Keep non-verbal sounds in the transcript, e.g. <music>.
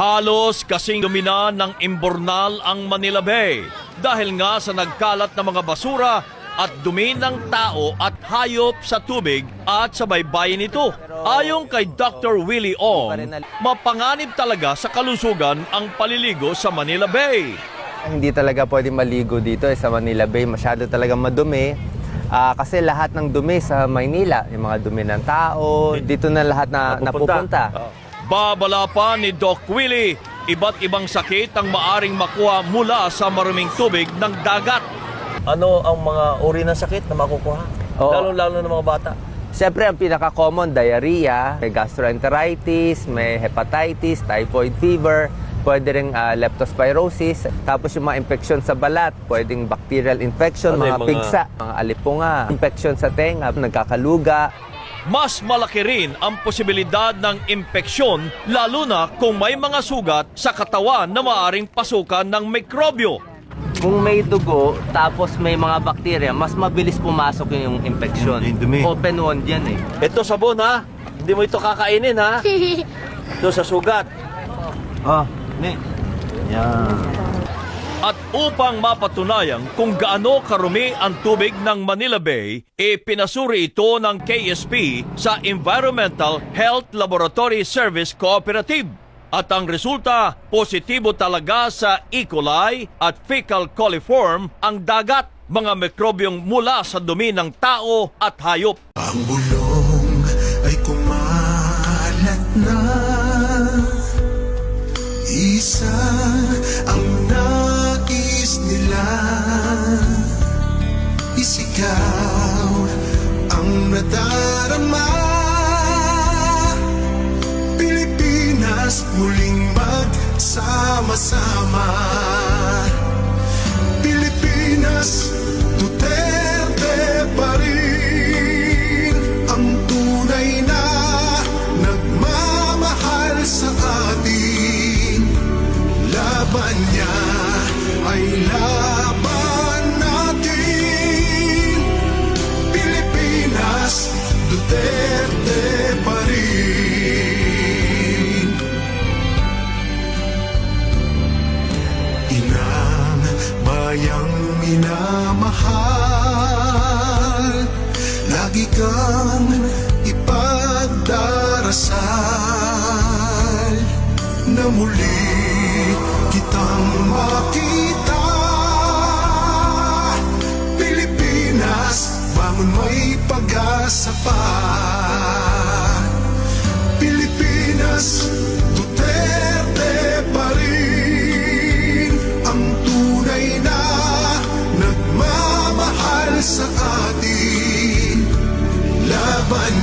Halos kasing dumina ng imbornal ang Manila Bay dahil nga sa nagkalat na mga basura at dumi ng tao at hayop sa tubig at sa baybayin nito. Ayon kay Dr. Willie Ong, mapanganib talaga sa kalusugan ang paliligo sa Manila Bay. Hindi talaga pwede maligo dito eh, sa Manila Bay. Masyado talaga madumi. Ah, kasi lahat ng dumi sa Maynila, yung mga dumi ng tao, dito na lahat na napupunta. Babala pa ni Doc Willie, iba't ibang sakit ang maaring makuha mula sa maruming tubig ng dagat. Ano ang mga uri ng sakit na makukuha? Oo. Lalo-lalo ng mga bata. Siyempre, ang pinaka-common, diarrhea, may gastroenteritis, may hepatitis, typhoid fever, pwede rin ah, leptospirosis, tapos yung mga infection sa balat, pwedeng bacterial infection, Ano mga, mga- pigsa, mga alipunga, infection sa tenga, nagkakaluga, Mas malaki rin ang posibilidad ng impeksyon lalo na kung may mga sugat sa katawan na maaring pasukan ng mikrobyo. Kung may dugo, tapos may mga bakterya, mas mabilis pumasok yung dumi. Open wound yan eh. Ito sabon ha. Hindi mo ito kakainin ha. <laughs> ito sa sugat. Ah, ni. Yan. At upang mapatunayan kung gaano karumi ang tubig ng Manila Bay, ipinasuri ito ng KSP sa Environmental Health Laboratory Service Cooperative. At ang resulta, positibo talaga sa E. coli at fecal coliform ang dagat, mga mikrobyong mula sa dumi ng tao at hayop. Ang bulong ay kumalat na Isa ang Isigaw ang nadarama. Pilipinas muling magsama-sama. Pilipinas, bayang minamahal. Lagi kang ipagdarasal. Na muli kitang makita. Pilipinas, bangon may pag-asa pa sa atin. Laban